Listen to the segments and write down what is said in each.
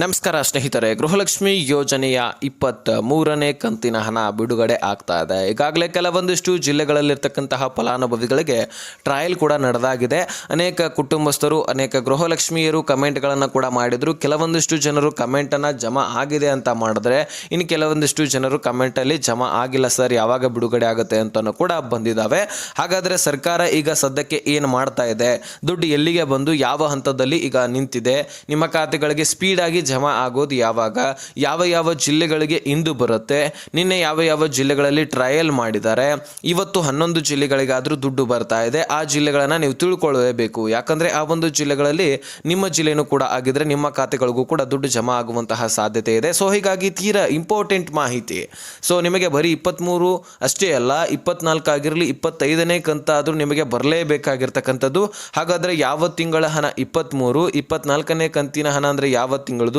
ನಮಸ್ಕಾರ ಸ್ನೇಹಿತರೆ, ಗೃಹಲಕ್ಷ್ಮಿ ಯೋಜನೆಯ ಇಪ್ಪತ್ತ ಮೂರನೇ ಕಂತಿನ ಹಣ ಬಿಡುಗಡೆ ಆಗ್ತಾ ಇದೆ. ಈಗಾಗಲೇ ಕೆಲವೊಂದಿಷ್ಟು ಜಿಲ್ಲೆಗಳಲ್ಲಿರ್ತಕ್ಕಂತಹ ಫಲಾನುಭವಿಗಳಿಗೆ ಟ್ರಯಲ್ ಕೂಡ ನಡೆದಾಗಿದೆ. ಅನೇಕ ಕುಟುಂಬಸ್ಥರು, ಅನೇಕ ಗೃಹಲಕ್ಷ್ಮಿಯರು ಕಮೆಂಟ್ಗಳನ್ನು ಕೂಡ ಮಾಡಿದರು. ಕೆಲವೊಂದಿಷ್ಟು ಜನರು ಕಮೆಂಟನ್ನು ಜಮಾ ಆಗಿದೆ ಅಂತ ಮಾಡಿದ್ರೆ, ಇನ್ನು ಕೆಲವೊಂದಿಷ್ಟು ಜನರು ಕಮೆಂಟಲ್ಲಿ ಜಮಾ ಆಗಿಲ್ಲ ಸರ್, ಯಾವಾಗ ಬಿಡುಗಡೆ ಆಗುತ್ತೆ ಅಂತಲೂ ಕೂಡ ಬಂದಿದ್ದಾವೆ ಹಾಗಾದರೆ ಸರ್ಕಾರ ಈಗ ಸದ್ಯಕ್ಕೆ ಏನು ಮಾಡ್ತಾ ಇದೆ? ದುಡ್ಡು ಎಲ್ಲಿಗೆ ಬಂದು, ಯಾವ ಹಂತದಲ್ಲಿ ಈಗ ನಿಂತಿದೆ? ನಿಮ್ಮ ಖಾತೆಗಳಿಗೆ ಸ್ಪೀಡಾಗಿ ಜಮಾ ಆಗೋದು ಯಾವಾಗ? ಯಾವ ಯಾವ ಜಿಲ್ಲೆಗಳಿಗೆ ಇಂದು ಬರುತ್ತೆ? ನಿನ್ನೆ ಯಾವ ಯಾವ ಜಿಲ್ಲೆಗಳಲ್ಲಿ ಟ್ರಯಲ್ ಮಾಡಿದ್ದಾರೆ? ಇವತ್ತು ಹನ್ನೊಂದು ಜಿಲ್ಲೆಗಳಿಗಾದರೂ ದುಡ್ಡು ಬರ್ತಾ ಇದೆ. ಆ ಜಿಲ್ಲೆಗಳನ್ನು ನೀವು ತಿಳ್ಕೊಳ್ಳಬೇಕು. ಯಾಕಂದರೆ ಆ ಒಂದು ಜಿಲ್ಲೆಗಳಲ್ಲಿ ನಿಮ್ಮ ಜಿಲ್ಲೆನೂ ಕೂಡ ಆಗಿದ್ರೆ ನಿಮ್ಮ ಖಾತೆಗಳಿಗೂ ಕೂಡ ದುಡ್ಡು ಜಮಾ ಆಗುವಂತಹ ಸಾಧ್ಯತೆ ಇದೆ. ಸೊ ಹೀಗಾಗಿ ತೀರಾ ಇಂಪಾರ್ಟೆಂಟ್ ಮಾಹಿತಿ. ಸೊ ನಿಮಗೆ ಬರೀ ಇಪ್ಪತ್ತ್ಮೂರು ಅಷ್ಟೇ ಅಲ್ಲ, ಇಪ್ಪತ್ನಾಲ್ಕು ಆಗಿರಲಿ, ಇಪ್ಪತ್ತೈದನೇ ಕಂತಾದರೂ ನಿಮಗೆ ಬರಲೇಬೇಕಾಗಿರ್ತಕ್ಕಂಥದ್ದು. ಹಾಗಾದರೆ ಯಾವ ತಿಂಗಳ ಹಣ ಇಪ್ಪತ್ತ್ಮೂರು ಇಪ್ಪತ್ನಾಲ್ಕನೇ ಕಂತಿನ ಹಣ ಅಂದರೆ ಯಾವ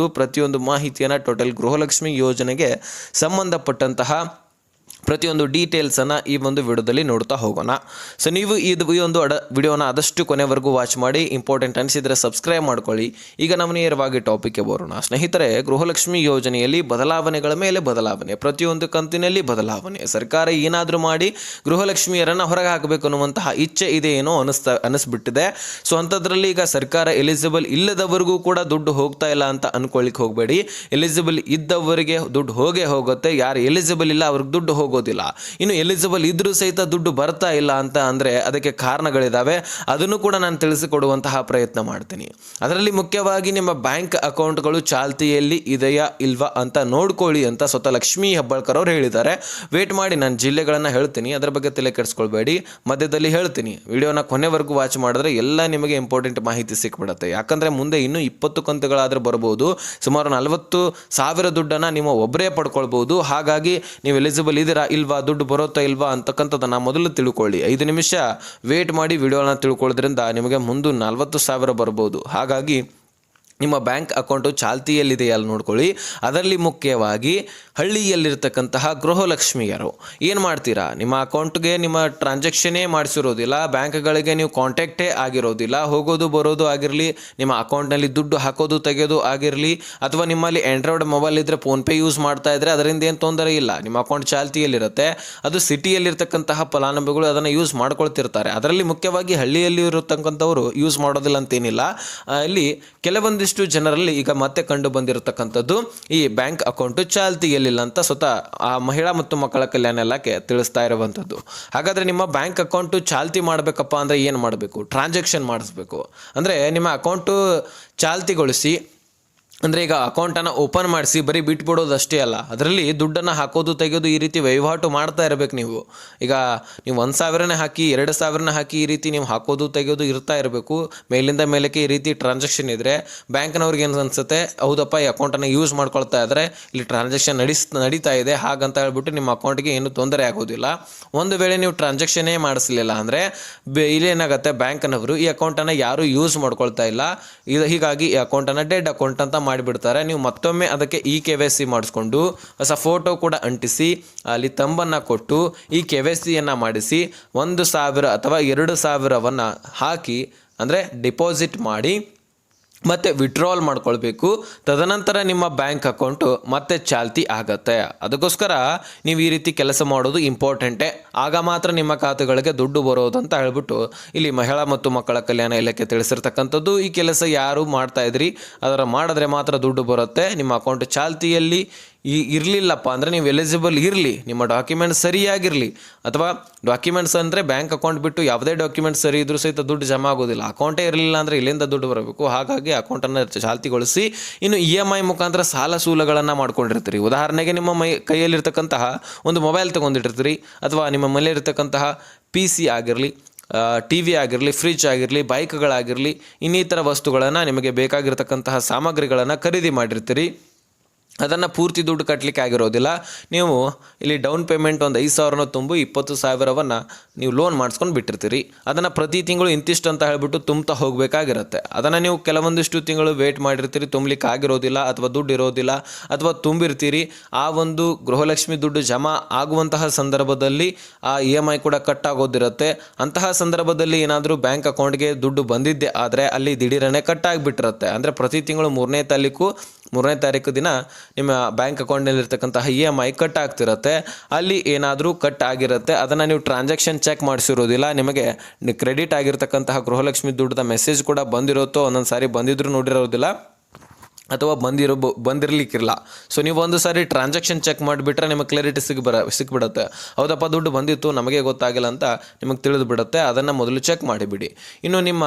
ಪ್ರತಿಯೊಂದು ಮಾಹಿತಿಯನ್ನು ಟೋಟಲ್ ಗೃಹಲಕ್ಷ್ಮಿ ಯೋಜನೆಗೆ ಸಂಬಂಧಪಟ್ಟಂತಹ ಪ್ರತಿಯೊಂದು ಡೀಟೇಲ್ಸನ್ನು ಈ ಒಂದು ವಿಡಿಯೋದಲ್ಲಿ ನೋಡ್ತಾ ಹೋಗೋಣ. ಸೊ ನೀವು ಇದು ಈ ಒಂದು ಅಡ ವಿಡಿಯೋನ ಆದಷ್ಟು ಕೊನೆವರೆಗೂ ವಾಚ್ ಮಾಡಿ ಇಂಪಾರ್ಟೆಂಟ್ ಅನಿಸಿದರೆ ಸಬ್ಸ್ಕ್ರೈಬ್ ಮಾಡ್ಕೊಳ್ಳಿ. ಈಗ ನಾವು ನೇರವಾಗಿ ಟಾಪಿಕ್ಗೆ ಬರೋಣ. ಸ್ನೇಹಿತರೆ, ಗೃಹಲಕ್ಷ್ಮಿ ಯೋಜನೆಯಲ್ಲಿ ಬದಲಾವಣೆಗಳ ಮೇಲೆ ಬದಲಾವಣೆ, ಪ್ರತಿಯೊಂದು ಕಂತಿನಲ್ಲಿ ಬದಲಾವಣೆ. ಸರ್ಕಾರ ಏನಾದರೂ ಮಾಡಿ ಗೃಹಲಕ್ಷ್ಮಿಯರನ್ನು ಹೊರಗೆ ಹಾಕಬೇಕು ಅನ್ನುವಂತಹ ಇಚ್ಛೆ ಇದೆ ಏನೋ ಅನಿಸ್ತಾ ಅನಿಸ್ಬಿಟ್ಟಿದೆ. ಸೊ ಅಂಥದ್ರಲ್ಲಿ ಈಗ ಸರ್ಕಾರ ಎಲಿಜಿಬಲ್ ಇಲ್ಲದವರಿಗೂ ಕೂಡ ದುಡ್ಡು ಹೋಗ್ತಾ ಇಲ್ಲ ಅಂತ ಅನ್ಕೊಳ್ಳಿಕ್ಕೆ ಹೋಗಬೇಡಿ. ಎಲಿಜಿಬಲ್ ಇದ್ದವರಿಗೆ ದುಡ್ಡು ಹೋಗೇ ಹೋಗುತ್ತೆ. ಯಾರು ಎಲಿಜಿಬಲ್ ಇಲ್ಲ, ಅವ್ರಿಗೆ ದುಡ್ಡು ಹೋಗೋದಿಲ್ಲ. ಇನ್ನು ಎಲಿಜಿಬಲ್ ಇದ್ರೂ ಸಹಿತ ದುಡ್ಡು ಬರ್ತಾ ಇಲ್ಲ ಅಂತ ಅಂದರೆ ಅದಕ್ಕೆ ಕಾರಣಗಳಿದ್ದಾವೆ ಅದನ್ನು ಕೂಡ ನಾನು ತಿಳಿಸಿಕೊಡುವಂತಹ ಪ್ರಯತ್ನ ಮಾಡ್ತೀನಿ. ಅದರಲ್ಲಿ ಮುಖ್ಯವಾಗಿ ನಿಮ್ಮ ಬ್ಯಾಂಕ್ ಅಕೌಂಟ್ಗಳು ಚಾಲ್ತಿಯಲ್ಲಿ ಇದೆಯಾ ಇಲ್ವಾ ಅಂತ ನೋಡ್ಕೊಳ್ಳಿ ಅಂತ ಸ್ವತಃ ಲಕ್ಷ್ಮೀ ಹೆಬ್ಬಾಳ್ಕರ್ ಅವರು ಹೇಳಿದ್ದಾರೆ. ವೇಟ್ ಮಾಡಿ, ನಾನು ಜಿಲ್ಲೆಗಳನ್ನು ಹೇಳ್ತೀನಿ. ಅದರ ಬಗ್ಗೆ ತಲೆ ಕೆಡಿಸ್ಕೊಳ್ಬೇಡಿ. ಮಧ್ಯದಲ್ಲಿ ಹೇಳ್ತೀನಿ. ವಿಡಿಯೋನ ಕೊನೆವರೆಗೂ ವಾಚ್ ಮಾಡಿದ್ರೆ ಎಲ್ಲ ನಿಮಗೆ ಇಂಪಾರ್ಟೆಂಟ್ ಮಾಹಿತಿ ಸಿಕ್ಬಿಡುತ್ತೆ. ಯಾಕಂದರೆ ಮುಂದೆ ಇನ್ನೂ ಇಪ್ಪತ್ತು ಕಂತುಗಳಾದರೂ ಬರ್ಬೋದು. ಸುಮಾರು ನಲವತ್ತು ಸಾವಿರ ದುಡ್ಡನ್ನು ನೀವು ಒಬ್ಬರೇ ಪಡ್ಕೊಳ್ಬೋದು. ಹಾಗಾಗಿ ನೀವು ಎಲಿಜಿಬಲ್ ಇದ್ದೀರಾ ಇಲ್ವಾ, ದುಡ್ಡು ಬರುತ್ತಾ ಇಲ್ವಾ ಅಂತಕ್ಕಂಥದ್ದನ್ನು ಮೊದಲು ತಿಳ್ಕೊಳ್ಳಿ. ಐದು ನಿಮಿಷ ವೇಟ್ ಮಾಡಿ ವಿಡಿಯೋನ ತಿಳ್ಕೊಳ್ಳೋದ್ರಿಂದ ನಿಮಗೆ ಮುಂದೆ ನಲ್ವತ್ತು ಸಾವಿರ ಬರ್ಬೋದು. ಹಾಗಾಗಿ ನಿಮ್ಮ ಬ್ಯಾಂಕ್ ಅಕೌಂಟು ಚಾಲ್ತಿಯಲ್ಲಿದೆಯಲ್ಲ ನೋಡ್ಕೊಳ್ಳಿ. ಅದರಲ್ಲಿ ಮುಖ್ಯವಾಗಿ ಹಳ್ಳಿಯಲ್ಲಿರ್ತಕ್ಕಂತಹ ಗೃಹಲಕ್ಷ್ಮಿಯರು. ಏನು ಮಾಡ್ತೀರಾ? ನಿಮ್ಮ ಅಕೌಂಟ್ಗೆ ನಿಮ್ಮ ಟ್ರಾನ್ಸಾಕ್ಷನೇ ಮಾಡಿಸಿರೋದಿಲ್ಲ, ಬ್ಯಾಂಕ್ಗಳಿಗೆ ನೀವು ಕಾಂಟ್ಯಾಕ್ಟೇ ಆಗಿರೋದಿಲ್ಲ, ಹೋಗೋದು ಬರೋದು ಆಗಿರಲಿ, ನಿಮ್ಮ ಅಕೌಂಟ್ನಲ್ಲಿ ದುಡ್ಡು ಹಾಕೋದು ತೆಗೆಯೋದು ಆಗಿರಲಿ, ಅಥವಾ ನಿಮ್ಮಲ್ಲಿ ಆ್ಯಂಡ್ರಾಯ್ಡ್ ಮೊಬೈಲ್ ಇದ್ದರೆ ಫೋನ್ಪೇ ಯೂಸ್ ಮಾಡ್ತಾ ಇದ್ದರೆ ಅದರಿಂದ ಏನು ತೊಂದರೆ ಇಲ್ಲ. ನಿಮ್ಮ ಅಕೌಂಟ್ ಚಾಲ್ತಿಯಲ್ಲಿರುತ್ತೆ, ಅದು ಸಿಟಿಯಲ್ಲಿರ್ತಕ್ಕಂತಹ ಫಲಾನುಭವಿಗಳು ಅದನ್ನು ಯೂಸ್ ಮಾಡ್ಕೊಳ್ತಿರ್ತಾರೆ. ಅದರಲ್ಲಿ ಮುಖ್ಯವಾಗಿ ಹಳ್ಳಿಯಲ್ಲಿ ಇರತಕ್ಕಂಥವ್ರು ಯೂಸ್ ಮಾಡೋದಿಲ್ಲ ಅಂತೇನಿಲ್ಲ. ಇಲ್ಲಿ ಕೆಲವೊಂದಿಷ್ಟು ಜನರಲ್ಲಿ ಈಗ ಮತ್ತೆ ಕಂಡು ಬಂದಿರತಕ್ಕಂಥದ್ದು ಈ ಬ್ಯಾಂಕ್ ಅಕೌಂಟು ಚಾಲ್ತಿಯಲ್ಲಿಲ್ಲ ಅಂತ ಸ್ವತಃ ಆ ಮಹಿಳಾ ಮತ್ತು ಮಕ್ಕಳ ಕಲ್ಯಾಣ ಇಲಾಖೆ ತಿಳಿಸ್ತಾ ಇರುವಂಥದ್ದು. ಹಾಗಾದರೆ ನಿಮ್ಮ ಬ್ಯಾಂಕ್ ಅಕೌಂಟು ಚಾಲ್ತಿ ಮಾಡಬೇಕಪ್ಪ ಅಂದರೆ ಏನು ಮಾಡಬೇಕು? ಟ್ರಾನ್ಸಾಕ್ಷನ್ ಮಾಡಿಸ್ಬೇಕು. ಅಂದರೆ ನಿಮ್ಮ ಅಕೌಂಟು ಚಾಲ್ತಿಗೊಳಿಸಿ ಅಂದರೆ ಈಗ ಅಕೌಂಟನ್ನು ಓಪನ್ ಮಾಡಿಸಿ ಬರೀ ಬಿಟ್ಬಿಡೋದು ಅಷ್ಟೇ ಅಲ್ಲ. ಅದರಲ್ಲಿ ದುಡ್ಡನ್ನು ಹಾಕೋದು ತೆಗೆಯೋದು ಈ ರೀತಿ ವಹಿವಾಟು ಮಾಡ್ತಾ ಇರಬೇಕು ನೀವು. ಈಗ ನೀವು ಒಂದು ಸಾವಿರನೇ ಹಾಕಿ, ಎರಡು ಸಾವಿರನ ಹಾಕಿ ಈ ರೀತಿ ನೀವು ಹಾಕೋದು ತೆಗೆಯೋದು ಇರ್ತಾ ಇರಬೇಕು. ಮೇಲಿಂದ ಮೇಲಕ್ಕೆ ಈ ರೀತಿ ಟ್ರಾನ್ಸಾಕ್ಷನ್ ಇದ್ದರೆ ಬ್ಯಾಂಕ್ನವ್ರಿಗೆ ಏನು ಅನಿಸುತ್ತೆ? ಹೌದಪ್ಪ, ಈ ಅಕೌಂಟನ್ನು ಯೂಸ್ ಮಾಡ್ಕೊಳ್ತಾ ಇದ್ದರೆ ಇಲ್ಲಿ ಟ್ರಾನ್ಸಾಕ್ಷನ್ ನಡಿಸ್, ನಡೀತಾ ಇದೆ. ಹಾಗಂತ ಹೇಳ್ಬಿಟ್ಟು ನಿಮ್ಮ ಅಕೌಂಟ್ಗೆ ಏನು ತೊಂದರೆ ಆಗೋದಿಲ್ಲ. ಒಂದು ವೇಳೆ ನೀವು ಟ್ರಾನ್ಸಾಕ್ಷನೇ ಮಾಡಿಸಲಿಲ್ಲ ಅಂದರೆ ಇಲ್ಲೇನಾಗುತ್ತೆ ಬ್ಯಾಂಕ್ನವರು ಈ ಅಕೌಂಟನ್ನು ಯಾರೂ ಯೂಸ್ ಮಾಡ್ಕೊಳ್ತಾ ಇಲ್ಲ. ಇದು ಹೀಗಾಗಿ ಈ ಅಕೌಂಟನ್ನು ಡೆಡ್ ಅಕೌಂಟ್ ಅಂತ ಮಾಡಿಬಿಡ್ತಾರೆ. ನೀವು ಮತ್ತೊಮ್ಮೆ ಅದಕ್ಕೆ ಇ ಕೆ ವೈ ಸಿ ಮಾಡಿಸ್ಕೊಂಡು ಹೊಸ ಫೋಟೋ ಕೂಡ ಅಂಟಿಸಿ, ಅಲ್ಲಿ ತಂಬನ್ನು ಕೊಟ್ಟು ಈ ಕೆ ವೈ ಸಿಯನ್ನು ಮಾಡಿಸಿ, ಒಂದು ಸಾವಿರ ಅಥವಾ ಎರಡು ಸಾವಿರವನ್ನು ಹಾಕಿ, ಅಂದರೆ ಡಿಪಾಸಿಟ್ ಮಾಡಿ ಮತ್ತೆ ವಿಡ್ರಾಲ್ ಮಾಡ್ಕೊಳ್ಬೇಕು. ತದನಂತರ ನಿಮ್ಮ ಬ್ಯಾಂಕ್ ಅಕೌಂಟು ಮತ್ತೆ ಚಾಲ್ತಿ ಆಗತ್ತೆ. ಅದಕ್ಕೋಸ್ಕರ ನೀವು ಈ ರೀತಿ ಕೆಲಸ ಮಾಡೋದು ಇಂಪಾರ್ಟೆಂಟೇ ಆಗ ಮಾತ್ರ ನಿಮ್ಮ ಖಾತೆಗಳಿಗೆ ದುಡ್ಡು ಬರೋದು ಅಂತ ಹೇಳ್ಬಿಟ್ಟು ಇಲ್ಲಿ ಮಹಿಳಾ ಮತ್ತು ಮಕ್ಕಳ ಕಲ್ಯಾಣ ಇಲಾಖೆ ತಿಳಿಸಿರ್ತಕ್ಕಂಥದ್ದು. ಈ ಕೆಲಸ ಯಾರು ಮಾಡ್ತಾ ಇದ್ರಿ, ಅದರ ಮಾಡಿದ್ರೆ ಮಾತ್ರ ದುಡ್ಡು ಬರುತ್ತೆ. ನಿಮ್ಮ ಅಕೌಂಟ್ ಚಾಲ್ತಿಯಲ್ಲಿ ಈ ಇರಲಿಲ್ಲಪ್ಪ ಅಂದರೆ ನೀವು ಎಲಿಜಿಬಲ್ ಇರಲಿ, ನಿಮ್ಮ ಡಾಕ್ಯುಮೆಂಟ್ ಸರಿಯಾಗಿರಲಿ. ಅಥವಾ ಡಾಕ್ಯುಮೆಂಟ್ಸ್ ಅಂದರೆ ಬ್ಯಾಂಕ್ ಅಕೌಂಟ್ ಬಿಟ್ಟು ಯಾವುದೇ ಡಾಕ್ಯುಮೆಂಟ್ ಸರಿ ಇದ್ರೂ ಸಹಿತ ದುಡ್ಡು ಜಮಾ ಆಗೋದಿಲ್ಲ. ಅಕೌಂಟೇ ಇರಲಿಲ್ಲ ಅಂದರೆ ಇಲ್ಲಿಂದ ದುಡ್ಡು ಬರಬೇಕು. ಹಾಗಾಗಿ ಅಕೌಂಟನ್ನು ಚಾಲ್ತಿಗೊಳಿಸಿ, ಇನ್ನು ಇ ಎಂ ಐ ಮುಖಾಂತರ ಸಾಲ ಸೂಲಗಳನ್ನು ಮಾಡ್ಕೊಂಡಿರ್ತೀರಿ. ಉದಾಹರಣೆಗೆ ನಿಮ್ಮ ಮೈ ಕೈಯಲ್ಲಿರ್ತಕ್ಕಂತಹ ಒಂದು ಮೊಬೈಲ್ ತೊಗೊಂಡಿರ್ತೀರಿ ಅಥವಾ ನಿಮ್ಮ ಮನೆಯಲ್ಲಿರ್ತಕ್ಕಂತಹ ಪಿ ಸಿ ಆಗಿರಲಿ ಟಿ ವಿ ಆಗಿರಲಿ ಫ್ರಿಜ್ ಆಗಿರಲಿ ಬೈಕ್ಗಳಾಗಿರಲಿ ಇನ್ನಿತರ ವಸ್ತುಗಳನ್ನು ನಿಮಗೆ ಬೇಕಾಗಿರ್ತಕ್ಕಂತಹ ಸಾಮಗ್ರಿಗಳನ್ನು ಖರೀದಿ ಮಾಡಿರ್ತೀರಿ. ಅದನ್ನು ಪೂರ್ತಿ ದುಡ್ಡು ಕಟ್ಟಲಿಕ್ಕೆ ಆಗಿರೋದಿಲ್ಲ. ನೀವು ಇಲ್ಲಿ ಡೌನ್ ಪೇಮೆಂಟ್ ಒಂದು ಐದು ಸಾವಿರನ ತುಂಬು ಇಪ್ಪತ್ತು ಸಾವಿರವನ್ನು ನೀವು ಲೋನ್ ಮಾಡಿಸ್ಕೊಂಡು ಬಿಟ್ಟಿರ್ತೀರಿ. ಅದನ್ನು ಪ್ರತಿ ತಿಂಗಳು ಇಂತಿಷ್ಟು ಅಂತ ಹೇಳಿಬಿಟ್ಟು ತುಂಬ್ತಾ ಹೋಗಬೇಕಾಗಿರುತ್ತೆ. ಅದನ್ನು ನೀವು ಕೆಲವೊಂದಿಷ್ಟು ತಿಂಗಳು ವೇಟ್ ಮಾಡಿರ್ತೀರಿ, ತುಂಬಲಿಕ್ಕೆ ಆಗಿರೋದಿಲ್ಲ ಅಥವಾ ದುಡ್ಡು ಇರೋದಿಲ್ಲ ಅಥವಾ ತುಂಬಿರ್ತೀರಿ. ಆ ಒಂದು ಗೃಹಲಕ್ಷ್ಮಿ ದುಡ್ಡು ಜಮಾ ಆಗುವಂತಹ ಸಂದರ್ಭದಲ್ಲಿ ಆ ಇ ಎಂ ಐ ಕೂಡ ಕಟ್ ಆಗೋದಿರುತ್ತೆ. ಅಂತಹ ಸಂದರ್ಭದಲ್ಲಿ ಏನಾದರೂ ಬ್ಯಾಂಕ್ ಅಕೌಂಟ್ಗೆ ದುಡ್ಡು ಬಂದಿದ್ದೆ ಆದರೆ ಅಲ್ಲಿ ದಿಢೀರನೆ ಕಟ್ ಆಗಿಬಿಟ್ಟಿರುತ್ತೆ. ಅಂದರೆ ಪ್ರತಿ ತಿಂಗಳು ಮೂರನೇ ತಾರೀಕು ಮೂರನೇ ತಾರೀಕು ದಿನ ನಿಮ್ಮ ಬ್ಯಾಂಕ್ ಅಕೌಂಟ್ನಲ್ಲಿರ್ತಕ್ಕಂತಹ ಇ ಎಂ ಐ ಕಟ್ ಆಗ್ತಿರುತ್ತೆ. ಅಲ್ಲಿ ಏನಾದರೂ ಕಟ್ ಆಗಿರುತ್ತೆ. ಅದನ್ನು ನೀವು ಟ್ರಾನ್ಸಾಕ್ಷನ್ ಚೆಕ್ ಮಾಡಿಸಿರೋದಿಲ್ಲ. ನಿಮಗೆ ಕ್ರೆಡಿಟ್ ಆಗಿರ್ತಕ್ಕಂತಹ ಗೃಹಲಕ್ಷ್ಮಿ ದುಡ್ಡದ ಮೆಸೇಜ್ ಕೂಡ ಬಂದಿರುತ್ತೋ? ಒಂದೊಂದು ಸಾರಿ ಬಂದಿದ್ರು ನೋಡಿರೋದಿಲ್ಲ. ಅಥವಾ ಬಂದಿರೋ ಬಂದಿರಲಿಕ್ಕಿರಲ್ಲ ಸೊ ನೀವು ಒಂದು ಸಾರಿ ಟ್ರಾನ್ಸಾಕ್ಷನ್ ಚೆಕ್ ಮಾಡಿಬಿಟ್ರೆ ನಿಮಗೆ ಕ್ಲಾರಿಟಿ ಸಿಗ್ಬರ ಸಿಕ್ಬಿಡುತ್ತೆ ಹೌದಪ್ಪ, ದುಡ್ಡು ಬಂದಿತ್ತು, ನಮಗೆ ಗೊತ್ತಾಗಿಲ್ಲ ಅಂತ ನಿಮಗೆ ತಿಳಿದು ಬಿಡುತ್ತೆ ಅದನ್ನು ಮೊದಲು ಚೆಕ್ ಮಾಡಿಬಿಡಿ. ಇನ್ನು ನಿಮ್ಮ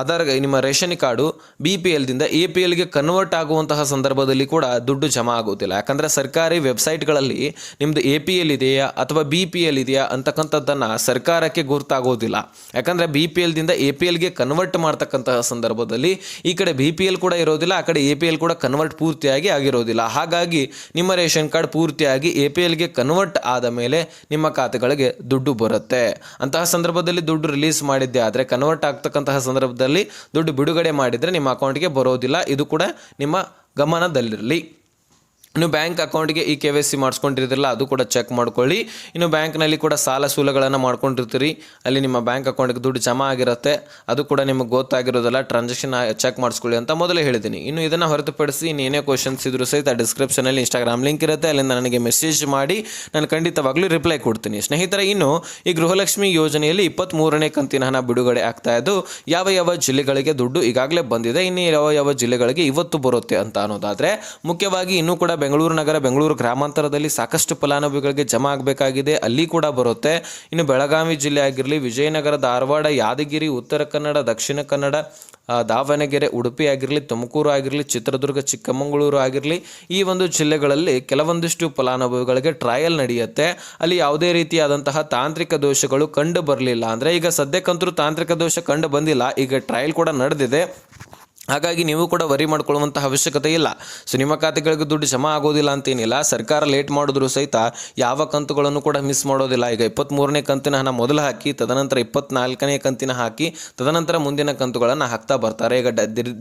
ಆಧಾರ್, ನಿಮ್ಮ ರೇಷನ್ ಕಾರ್ಡು ಬಿ ಪಿ ಎಲ್ದಿಂದ ಎ ಪಿ ಎಲ್ಗೆ ಕನ್ವರ್ಟ್ ಆಗುವಂತಹ ಸಂದರ್ಭದಲ್ಲಿ ಕೂಡ ದುಡ್ಡು ಜಮಾ ಆಗೋದಿಲ್ಲ ಯಾಕಂದರೆ ಸರ್ಕಾರಿ ವೆಬ್ಸೈಟ್ಗಳಲ್ಲಿ ನಿಮ್ಮದು ಎ ಪಿ ಎಲ್ ಇದೆಯಾ ಅಥವಾ ಬಿ ಪಿ ಎಲ್ ಇದೆಯಾ ಅಂತಕ್ಕಂಥದ್ದನ್ನು ಸರ್ಕಾರಕ್ಕೆ ಗುರುತಾಗೋದಿಲ್ಲ. ಯಾಕಂದರೆ ಬಿ ಪಿ ಎಲ್ದಿಂದ ಎ ಪಿ ಎಲ್ಗೆ ಕನ್ವರ್ಟ್ ಮಾಡ್ತಕ್ಕಂತಹ ಸಂದರ್ಭದಲ್ಲಿ ಈ ಕಡೆ ಬಿ ಪಿ ಎಲ್ ಕೂಡ ಇರೋದಿಲ್ಲ ಆ ಕಡೆ ಎ ಪಿ ಎಲ್ ಕೂಡ ಕನ್ವರ್ಟ್ ಪೂರ್ತಿಯಾಗಿ ಆಗಿರೋದಿಲ್ಲ. ಹಾಗಾಗಿ ನಿಮ್ಮ ರೇಷನ್ ಕಾರ್ಡ್ ಪೂರ್ತಿಯಾಗಿ ಎ ಪಿ ಎಲ್ಗೆ ಕನ್ವರ್ಟ್ ಆದ ಮೇಲೆ ನಿಮ್ಮ ಖಾತೆಗಳಿಗೆ ದುಡ್ಡು ಬರುತ್ತೆ. ಅಂತಹ ಸಂದರ್ಭದಲ್ಲಿ ದುಡ್ಡು ರಿಲೀಸ್ ಮಾಡಿದ್ದೆ ಆದರೆ ಕನ್ವರ್ಟ್ ಆಗ್ತಕ್ಕಂತಹ ಸಂದರ್ಭದಲ್ಲಿ ದುಡ್ಡು ಬಿಡುಗಡೆ ಮಾಡಿದರೆ ನಿಮ್ಮ ಅಕೌಂಟ್ಗೆ ಬರೋದಿಲ್ಲ. ಇದು ಕೂಡ ನಿಮ್ಮ ಗಮನದಲ್ಲಿರಲಿ. ಇನ್ನು ಬ್ಯಾಂಕ್ ಅಕೌಂಟ್ಗೆ ಈ ಕೆ ವೈ ಸಿ ಮಾಡಿಸ್ಕೊಂಡಿರ್ತಿರಲ್ಲ, ಅದು ಕೂಡ ಚೆಕ್ ಮಾಡ್ಕೊಳ್ಳಿ. ಇನ್ನು ಬ್ಯಾಂಕ್ನಲ್ಲಿ ಕೂಡ ಸಾಲ ಸೂಲಗಳನ್ನು ಮಾಡ್ಕೊಂಡಿರ್ತೀರಿ. ಅಲ್ಲಿ ನಿಮ್ಮ ಬ್ಯಾಂಕ್ ಅಕೌಂಟ್ಗೆ ದುಡ್ಡು ಜಮಾ ಆಗಿರುತ್ತೆ. ಅದು ಕೂಡ ನಿಮಗೆ ಗೊತ್ತಾಗಿರೋದಲ್ಲ, ಟ್ರಾನ್ಸಾಕ್ಷನ್ ಚೆಕ್ ಮಾಡಿಸ್ಕೊಳ್ಳಿ ಅಂತ ಮೊದಲೇ ಹೇಳಿದ್ದೀನಿ. ಇನ್ನು ಇದನ್ನು ಹೊರತುಪಡಿಸಿ ಇನ್ನೇನೇ ಕ್ವಶನ್ಸ್ ಇದ್ರೂ ಸಹಿತ ಡಿಸ್ಕ್ರಿಪ್ಷನಲ್ಲಿ ಇನ್ಸ್ಟಾಗ್ರಾಮ್ ಲಿಂಕ್ ಇರುತ್ತೆ. ಅಲ್ಲಿಂದ ನನಗೆ ಮೆಸೇಜ್ ಮಾಡಿ, ನಾನು ಖಂಡಿತವಾಗ್ಲೂ ರಿಪ್ಲೈ ಕೊಡ್ತೀನಿ. ಸ್ನೇಹಿತರೆ, ಇನ್ನು ಈ ಗೃಹಲಕ್ಷ್ಮಿ ಯೋಜನೆಯಲ್ಲಿ ಇಪ್ಪತ್ತ್ಮೂರನೇ ಕಂತಿನ ಹಣ ಬಿಡುಗಡೆ ಆಗ್ತಾ ಇದ್ದು, ಯಾವ ಯಾವ ಜಿಲ್ಲೆಗಳಿಗೆ ದುಡ್ಡು ಈಗಾಗಲೇ ಬಂದಿದೆ, ಇನ್ನು ಯಾವ ಯಾವ ಜಿಲ್ಲೆಗಳಿಗೆ ಇವತ್ತು ಬರುತ್ತೆ ಅಂತ ಅನ್ನೋದಾದರೆ, ಮುಖ್ಯವಾಗಿ ಇನ್ನೂ ಕೂಡ ಬೆಂಗಳೂರು ನಗರ, ಬೆಂಗಳೂರು ಗ್ರಾಮಾಂತರದಲ್ಲಿ ಸಾಕಷ್ಟು ಫಲಾನುಭವಿಗಳಿಗೆ ಜಮಾ ಆಗಬೇಕಾಗಿದೆ. ಅಲ್ಲಿ ಕೂಡ ಬರುತ್ತೆ. ಇನ್ನು ಬೆಳಗಾವಿ ಜಿಲ್ಲೆ ಆಗಿರಲಿ, ವಿಜಯನಗರ, ಧಾರವಾಡ, ಯಾದಗಿರಿ, ಉತ್ತರ ಕನ್ನಡ, ದಕ್ಷಿಣ ಕನ್ನಡ ದಾವಣಗೆರೆ, ಉಡುಪಿ ಆಗಿರಲಿ, ತುಮಕೂರು ಆಗಿರಲಿ, ಚಿತ್ರದುರ್ಗ, ಚಿಕ್ಕಮಗಳೂರು ಆಗಿರಲಿ, ಈ ಒಂದು ಜಿಲ್ಲೆಗಳಲ್ಲಿ ಕೆಲವೊಂದಿಷ್ಟು ಫಲಾನುಭವಿಗಳಿಗೆ ಟ್ರಯಲ್ ನಡೆಯುತ್ತೆ. ಅಲ್ಲಿ ಯಾವುದೇ ರೀತಿಯಾದಂತಹ ತಾಂತ್ರಿಕ ದೋಷಗಳು ಕಂಡು ಬರಲಿಲ್ಲ. ಅಂದರೆ ಈಗ ಸದ್ಯಕ್ಕಂತರೂ ತಾಂತ್ರಿಕ ದೋಷ ಕಂಡು ಬಂದಿಲ್ಲ. ಈಗ ಟ್ರಯಲ್ ಕೂಡ ನಡೆದಿದೆ. ಹಾಗಾಗಿ ನೀವು ಕೂಡ ವರಿ ಮಾಡ್ಕೊಳ್ಳುವಂತಹ ಅವಶ್ಯಕತೆ ಇಲ್ಲ. ಸೊ, ನಿಮ್ಮ ಖಾತೆಗಳಿಗೆ ದುಡ್ಡು ಜಮಾ ಆಗೋದಿಲ್ಲ ಅಂತೇನಿಲ್ಲ. ಸರ್ಕಾರ ಲೇಟ್ ಮಾಡಿದ್ರು ಸಹಿತ ಯಾವ ಕಂತುಗಳನ್ನು ಕೂಡ ಮಿಸ್ ಮಾಡೋದಿಲ್ಲ. ಈಗ ಇಪ್ಪತ್ತ್ಮೂರನೇ ಕಂತಿನ ಹಣ ಮೊದಲು ಹಾಕಿ, ತದನಂತರ ಇಪ್ಪತ್ನಾಲ್ಕನೇ ಕಂತಿನ ಹಾಕಿ, ತದನಂತರ ಮುಂದಿನ ಕಂತುಗಳನ್ನು ಹಾಕ್ತಾ ಬರ್ತಾರೆ. ಈಗ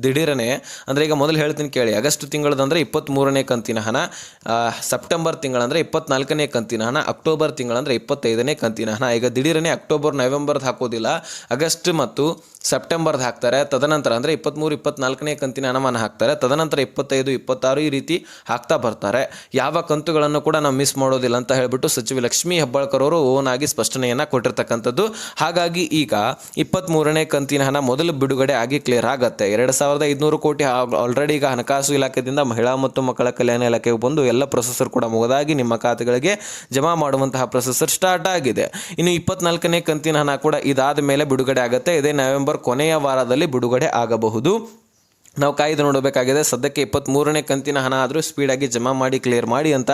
ದಿಢೀರನೆ, ಅಂದರೆ ಈಗ ಮೊದಲು ಹೇಳ್ತೀನಿ ಕೇಳಿ. ಆಗಸ್ಟ್ ತಿಂಗಳದಂದರೆ ಇಪ್ಪತ್ತ್ಮೂರನೇ ಕಂತಿನ ಹಣ ಸೆಪ್ಟೆಂಬರ್ ತಿಂಗಳಂದರೆ ಇಪ್ಪತ್ನಾಲ್ಕನೇ ಕಂತಿನ ಹಣ, ಅಕ್ಟೋಬರ್ ತಿಂಗಳಂದರೆ ಇಪ್ಪತ್ತೈದನೇ ಕಂತಿನ ಹಣ. ಈಗ ದಿಢೀರನೆ ಅಕ್ಟೋಬರ್, ನವೆಂಬರ್ದು ಹಾಕೋದಿಲ್ಲ. ಆಗಸ್ಟ್ ಮತ್ತು ಸೆಪ್ಟೆಂಬರ್ದು ಹಾಕ್ತಾರೆ. ತದನಂತರ ಅಂದರೆ ಇಪ್ಪತ್ತ್ಮೂರು ಇಪ್ಪತ್ತ್ನಾಲ್ಕನೇ ಕಂತಿನ ಹಣವನ್ನು ಹಾಕ್ತಾರೆ. ತದನಂತರ ಇಪ್ಪತ್ತೈದು, ಇಪ್ಪತ್ತಾರು ಈ ರೀತಿ ಹಾಕ್ತಾ ಬರ್ತಾರೆ. ಯಾವ ಕಂತುಗಳನ್ನು ಕೂಡ ನಾವು ಮಿಸ್ ಮಾಡೋದಿಲ್ಲ ಅಂತ ಹೇಳಿಬಿಟ್ಟು ಸಚಿವ ಲಕ್ಷ್ಮೀ ಹೆಬ್ಬಾಳ್ಕರ್ ಅವರು ಓನ್ ಆಗಿ ಸ್ಪಷ್ಟನೆಯನ್ನು ಕೊಟ್ಟಿರ್ತಕ್ಕಂಥದ್ದು. ಹಾಗಾಗಿ ಈಗ ಇಪ್ಪತ್ತ್ಮೂರನೇ ಕಂತಿನ ಹಣ ಮೊದಲು ಬಿಡುಗಡೆ ಆಗಿ ಕ್ಲಿಯರ್ ಆಗುತ್ತೆ. ಎರಡು ಸಾವಿರದ ಐದುನೂರು ಕೋಟಿ ಆಲ್ರೆಡಿ ಈಗ ಹಣಕಾಸು ಇಲಾಖೆಯಿಂದ ಮಹಿಳಾ ಮತ್ತು ಮಕ್ಕಳ ಕಲ್ಯಾಣ ಇಲಾಖೆಗೆ ಬಂದು ಎಲ್ಲ ಪ್ರೊಸೆಸರ್ ಕೂಡ ಮುಗಿದಾಗಿ ನಿಮ್ಮ ಖಾತೆಗಳಿಗೆ ಜಮಾ ಮಾಡುವಂತಹ ಪ್ರೊಸೆಸರ್ ಸ್ಟಾರ್ಟ್ ಆಗಿದೆ. ಇನ್ನು ಇಪ್ಪತ್ನಾಲ್ಕನೇ ಕಂತಿನ ಹಣ ಕೂಡ ಇದಾದ ಮೇಲೆ ಬಿಡುಗಡೆ ಆಗುತ್ತೆ. ಇದೇ ನವೆಂಬರ್ ಕೊನೆಯ ವಾರದಲ್ಲಿ ಬಿಡುಗಡೆ ಆಗಬಹುದು. ನಾವು ಕಾಯ್ದು ನೋಡಬೇಕಾಗಿದೆ, ಸದ್ಯಕ್ಕೆ ಇಪ್ಪತ್ತ್ಮೂರನೇ ಕಂತಿನ ಹಣ ಆದರೂ ಸ್ಪೀಡಾಗಿ ಜಮಾ ಮಾಡಿ, ಕ್ಲಿಯರ್ ಮಾಡಿ ಅಂತ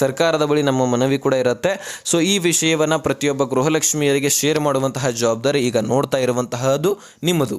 ಸರ್ಕಾರದ ಬಳಿ ನಮ್ಮ ಮನವಿ ಕೂಡ ಇರುತ್ತೆ. ಸೊ ಈ ವಿಷಯವನ್ನು ಪ್ರತಿಯೊಬ್ಬ ಗೃಹಲಕ್ಷ್ಮಿಯರಿಗೆ ಶೇರ್ ಮಾಡುವಂತಹ ಜವಾಬ್ದಾರಿ ಈಗ ನೋಡ್ತಾ ಇರುವಂತಹದ್ದು ನಿಮ್ಮದು.